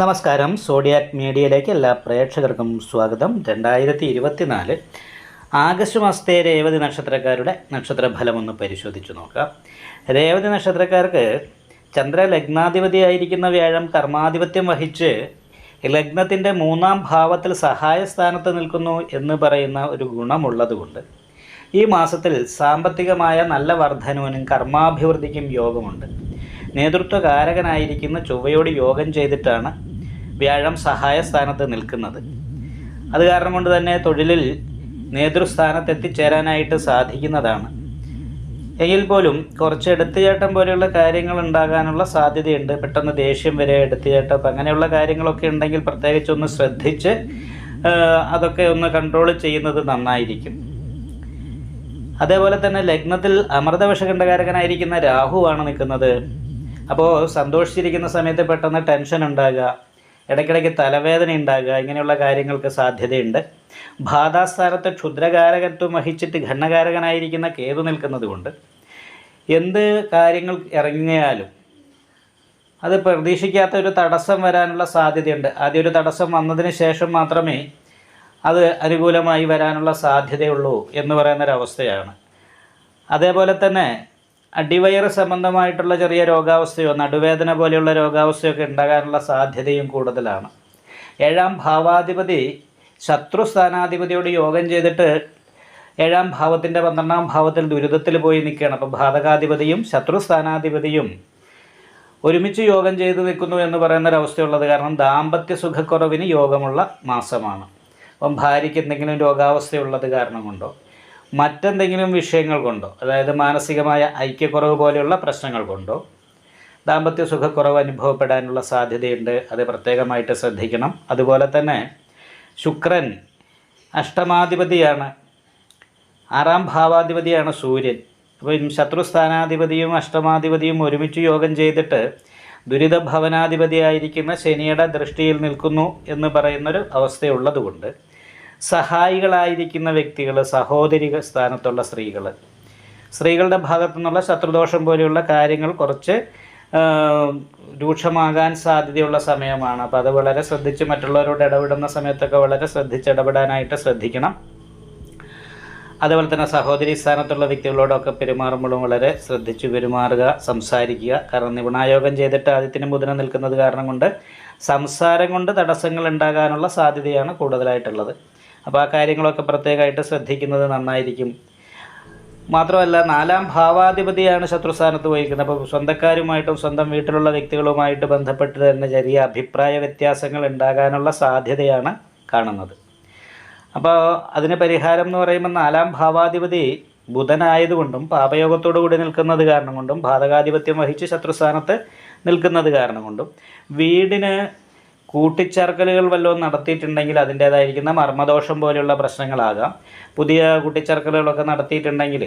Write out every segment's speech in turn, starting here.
നമസ്കാരം. സോഡിയാക് മീഡിയയിലേക്ക് എല്ലാ പ്രേക്ഷകർക്കും സ്വാഗതം. രണ്ടായിരത്തി ഇരുപത്തിനാല് ആഗസ്റ്റ് മാസത്തെ രേവതി നക്ഷത്രക്കാരുടെ നക്ഷത്രഫലം ഒന്ന് പരിശോധിച്ചു നോക്കാം. രേവതി നക്ഷത്രക്കാർക്ക് ചന്ദ്ര ലഗ്നാധിപതിയായിരിക്കുന്ന വ്യാഴം കർമാധിപത്യം വഹിച്ച് ലഗ്നത്തിന്റെ മൂന്നാം ഭാവത്തിൽ സഹായ സ്ഥാനത്ത് നിൽക്കുന്നു എന്ന് പറയുന്ന ഒരു ഗുണമുള്ളതുകൊണ്ട് ഈ മാസത്തിൽ സാമ്പത്തികമായ നല്ല വർധനവിനും കർമാഭിവൃദ്ധിക്കും യോഗമുണ്ട്. നേതൃത്വകാരകനായിരിക്കുന്ന ചൊവ്വയോട് യോഗം ചെയ്തിട്ടാണ് വ്യാഴം സഹായ സ്ഥാനത്ത് നിൽക്കുന്നത്. അത് കാരണം കൊണ്ട് തന്നെ തൊഴിലിൽ നേതൃസ്ഥാനത്ത് എത്തിച്ചേരാനായിട്ട് സാധിക്കുന്നതാണ്. എങ്കിൽ പോലും കുറച്ച് എടുത്തുചേട്ടം പോലെയുള്ള കാര്യങ്ങൾ ഉണ്ടാകാനുള്ള സാധ്യതയുണ്ട്. പെട്ടെന്ന് ദേഷ്യം വരെ എടുത്തുചേട്ടം അങ്ങനെയുള്ള കാര്യങ്ങളൊക്കെ ഉണ്ടെങ്കിൽ പ്രത്യേകിച്ച് ഒന്ന് ശ്രദ്ധിച്ച് അതൊക്കെ ഒന്ന് കൺട്രോൾ ചെയ്യുന്നത് നന്നായിരിക്കും. അതേപോലെ തന്നെ ലഗ്നത്തിൽ അമൃതവിഷകണ്ഠകാരകനായിരിക്കുന്ന രാഹുവാണ് നിൽക്കുന്നത്. അപ്പോൾ സന്തോഷിച്ചിരിക്കുന്ന സമയത്ത് പെട്ടെന്ന് ടെൻഷൻ ഉണ്ടാകുക ഇടയ്ക്കിടയ്ക്ക് തലവേദന ഉണ്ടാകുക ഇങ്ങനെയുള്ള കാര്യങ്ങൾക്ക് സാധ്യതയുണ്ട്. ബാധാസ്ഥാനത്ത് ക്ഷുദ്രകാരകത്വം വഹിച്ചിട്ട് ഘണ്ണകാരകനായിരിക്കുന്ന കേതു നിൽക്കുന്നത് കൊണ്ട് എന്ത് കാര്യങ്ങൾ ഇറങ്ങിയാലും അത് പ്രതീക്ഷിക്കാത്ത ഒരു തടസ്സം വരാനുള്ള സാധ്യതയുണ്ട്. ആദ്യ ഒരു തടസ്സം വന്നതിന് ശേഷം മാത്രമേ അത് അനുകൂലമായി വരാനുള്ള സാധ്യതയുള്ളൂ എന്ന് പറയുന്നൊരവസ്ഥയാണ് അതേപോലെ തന്നെ അടിവയറ് സംബന്ധമായിട്ടുള്ള ചെറിയ രോഗാവസ്ഥയോ നടുവേദന പോലെയുള്ള രോഗാവസ്ഥയൊക്കെ ഉണ്ടാകാനുള്ള സാധ്യതയും കൂടുതലാണ്. ഏഴാം ഭാവാധിപതി ശത്രു സ്ഥാനാധിപതിയോട് യോഗം ചെയ്തിട്ട് ഏഴാം ഭാവത്തിന്റെ പന്ത്രണ്ടാം ഭാവത്തിൽ ദുരിതത്തിൽ പോയി നിൽക്കുകയാണ്. അപ്പോൾ ബാധകാധിപതിയും ശത്രു സ്ഥാനാധിപതിയും ഒരുമിച്ച് യോഗം ചെയ്ത് നിൽക്കുന്നു എന്ന് പറയുന്ന ഒരവസ്ഥയുള്ളത് കാരണം ദാമ്പത്യ സുഖക്കുറവിന് യോഗമുള്ള മാസമാണ്. അപ്പം ഭാര്യയ്ക്ക് എന്തെങ്കിലും രോഗാവസ്ഥയുള്ളത് കാരണം കൊണ്ടോ മറ്റെന്തെങ്കിലും വിഷയങ്ങൾ കൊണ്ടോ അതായത് മാനസികമായ ഐക്യക്കുറവ് പോലെയുള്ള പ്രശ്നങ്ങൾ കൊണ്ടോ ദാമ്പത്യ സുഖക്കുറവ് അനുഭവപ്പെടാനുള്ള സാധ്യതയുണ്ട് അത് പ്രത്യേകമായിട്ട് ശ്രദ്ധിക്കണം. അതുപോലെ തന്നെ ശുക്രൻ അഷ്ടമാധിപതിയാണ്. ആറാം ഭാവാധിപതിയാണ് സൂര്യൻ. അപ്പം ശത്രുസ്ഥാനാധിപതിയും അഷ്ടമാധിപതിയും ഒരുമിച്ച് യോഗം ചെയ്തിട്ട് ദുരിത ഭവനാധിപതിയായിരിക്കുന്ന ശനിയുടെ ദൃഷ്ടിയിൽ നിൽക്കുന്നു എന്ന് പറയുന്നൊരു അവസ്ഥയുള്ളതുകൊണ്ട് സഹായികളായിരിക്കുന്ന വ്യക്തികൾ സഹോദരി സ്ഥാനത്തുള്ള സ്ത്രീകൾ സ്ത്രീകളുടെ ഭാഗത്തു നിന്നുള്ള ശത്രുദോഷം പോലെയുള്ള കാര്യങ്ങൾ കുറച്ച് രൂക്ഷമാകാൻ സാധ്യതയുള്ള സമയമാണ്. അപ്പോൾ അത് വളരെ ശ്രദ്ധിച്ച് മറ്റുള്ളവരോട് ഇടപെടുന്ന സമയത്തൊക്കെ വളരെ ശ്രദ്ധിച്ച് ഇടപെടാനായിട്ട് ശ്രദ്ധിക്കണം. അതുപോലെ തന്നെ സഹോദരി സ്ഥാനത്തുള്ള വ്യക്തികളോടൊക്കെ പെരുമാറുമ്പോഴും വളരെ ശ്രദ്ധിച്ചു പെരുമാറുക സംസാരിക്കുക. കാരണം നിപുണായോഗം ചെയ്തിട്ട് ആദ്യത്തിന് ബുധന നിൽക്കുന്നത് കാരണം കൊണ്ട് സംസാരം കൊണ്ട് തടസ്സങ്ങൾ ഉണ്ടാകാനുള്ള സാധ്യതയാണ് കൂടുതലായിട്ടുള്ളത്. അപ്പോൾ ആ കാര്യങ്ങളൊക്കെ പ്രത്യേകമായിട്ട് ശ്രദ്ധിക്കുന്നത് നന്നായിരിക്കും. മാത്രമല്ല നാലാം ഭാവാധിപതിയാണ് ശത്രുസ്ഥാനത്ത് വഹിക്കുന്നത് അപ്പോൾ സ്വന്തക്കാരുമായിട്ടും സ്വന്തം വീട്ടിലുള്ള വ്യക്തികളുമായിട്ട് ബന്ധപ്പെട്ട് തന്നെ ചെറിയ അഭിപ്രായ വ്യത്യാസങ്ങൾ ഉണ്ടാകാനുള്ള സാധ്യതയാണ് കാണുന്നത്. അപ്പോൾ അതിന് പരിഹാരം എന്ന് പറയുമ്പോൾ നാലാം ഭാവാധിപതി ബുധനായതുകൊണ്ടും പാപയോഗത്തോടു കൂടി നിൽക്കുന്നത് കാരണം കൊണ്ടും ബാധകാധിപത്യം വഹിച്ച് ശത്രുസ്ഥാനത്ത് നിൽക്കുന്നത് കാരണം കൊണ്ടും വീടിന് കൂട്ടിച്ചേർക്കലുകൾ വല്ലതും നടത്തിയിട്ടുണ്ടെങ്കിൽ അതിന്റേതായിരിക്കുന്ന മർമ്മദോഷം പോലെയുള്ള പ്രശ്നങ്ങളാകാം. പുതിയ കൂട്ടിച്ചേർക്കലുകളൊക്കെ നടത്തിയിട്ടുണ്ടെങ്കിൽ.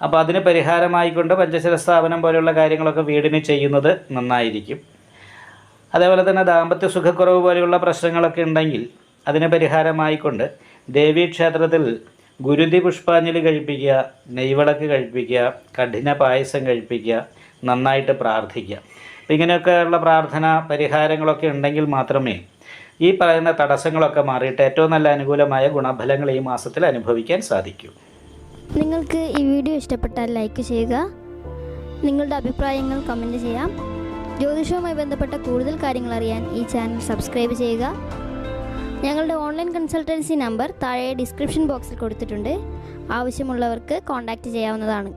അപ്പോൾ അതിന് പരിഹാരമായിക്കൊണ്ട് പഞ്ചശര സ്ഥാപനം പോലെയുള്ള കാര്യങ്ങളൊക്കെ വീടിന് ചെയ്യുന്നത് നന്നായിരിക്കും. അതേപോലെ തന്നെ ദാമ്പത്യ സുഖക്കുറവ് പോലെയുള്ള പ്രശ്നങ്ങളൊക്കെ ഉണ്ടെങ്കിൽ അതിന് പരിഹാരമായിക്കൊണ്ട് ദേവീക്ഷേത്രത്തിൽ ഗുരുതി പുഷ്പാഞ്ജലി കഴിപ്പിക്കുക നെയ്വിളക്ക് കഴിപ്പിക്കുക കഠിന പായസം കഴിപ്പിക്കുക നന്നായിട്ട് പ്രാർത്ഥിക്കുക. ഇങ്ങനെയൊക്കെയുള്ള പ്രാർത്ഥന പരിഹാരങ്ങളൊക്കെ ഉണ്ടെങ്കിൽ മാത്രമേ ഈ പറയുന്ന തടസ്സങ്ങളൊക്കെ മാറിയിട്ട് ഏറ്റവും നല്ല അനുകൂലമായ ഗുണഫലങ്ങൾ ഈ മാസത്തിൽ അനുഭവിക്കാൻ സാധിക്കൂ. നിങ്ങൾക്ക് ഈ വീഡിയോ ഇഷ്ടപ്പെട്ടാൽ ലൈക്ക് ചെയ്യുക. നിങ്ങളുടെ അഭിപ്രായങ്ങൾ കമന്റ് ചെയ്യാം. ജ്യോതിഷവുമായി ബന്ധപ്പെട്ട കൂടുതൽ കാര്യങ്ങൾ അറിയാൻ ഈ ചാനൽ സബ്സ്ക്രൈബ് ചെയ്യുക. ഞങ്ങളുടെ ഓൺലൈൻ കൺസൾട്ടൻസി നമ്പർ താഴെ ഡിസ്ക്രിപ്ഷൻ ബോക്സിൽ കൊടുത്തിട്ടുണ്ട്. ആവശ്യമുള്ളവർക്ക് കോൺടാക്റ്റ് ചെയ്യാവുന്നതാണ്.